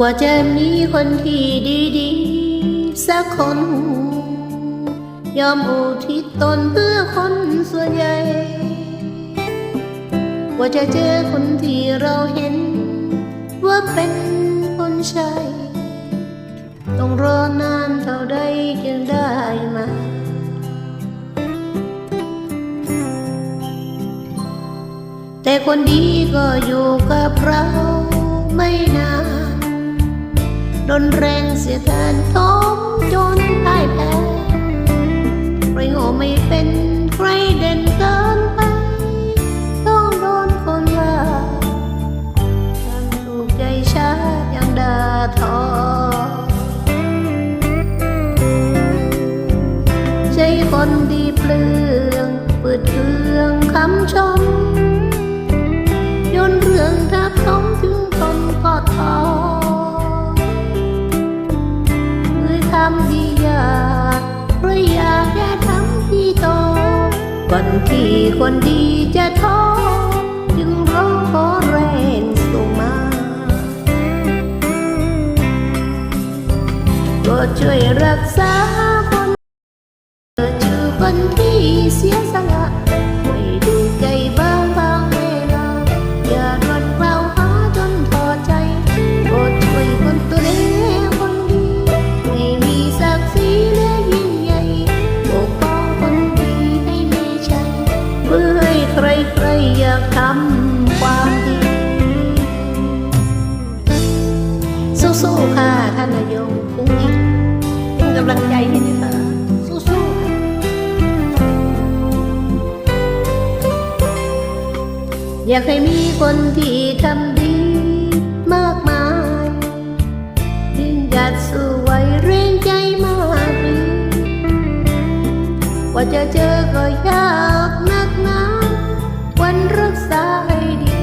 ว่าจะมีคนที่ดีๆ สักคน ยอมอุทิศตนเพื่อคนส่วนใหญ่ว่าจะเจอคนที่เราเห็น ว่าเป็นคนใช่ ต้องรอนานเท่าใดจึงได้มาแต่คนดีก็อยู่กับเราไม่นาน ดนแรงเสียแทนท้องจนพ่ายแพ้ใครโง่ไม่เป็นใครเด่นเกินไป ต้องโดนคนว่าทำถูกใจชายังด่าทอ ใจคนดีเปลืองเปิดเครื่องคำชมโยนเรื่องท วันที่คนดีจะท้อจึงร้องขอแรงส่งมาก็ช่วยรักษาคนเธอชื่อคนที่เสีย อยากให้มีคนที่ทำดีมากมายยิ่งหยัดสู้ไว้เร่งใจมากดีว่าจะเจอก็ยากนักหนาวันรักษาให้ดี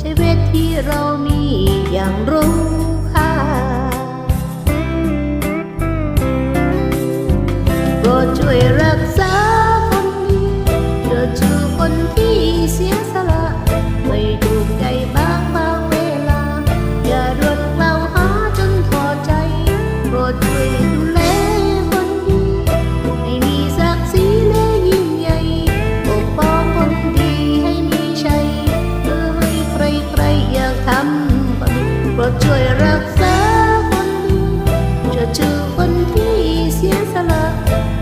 ชีวิตที่เรามีอย่างรู้ค่าโดช่วยรักษา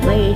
Ngày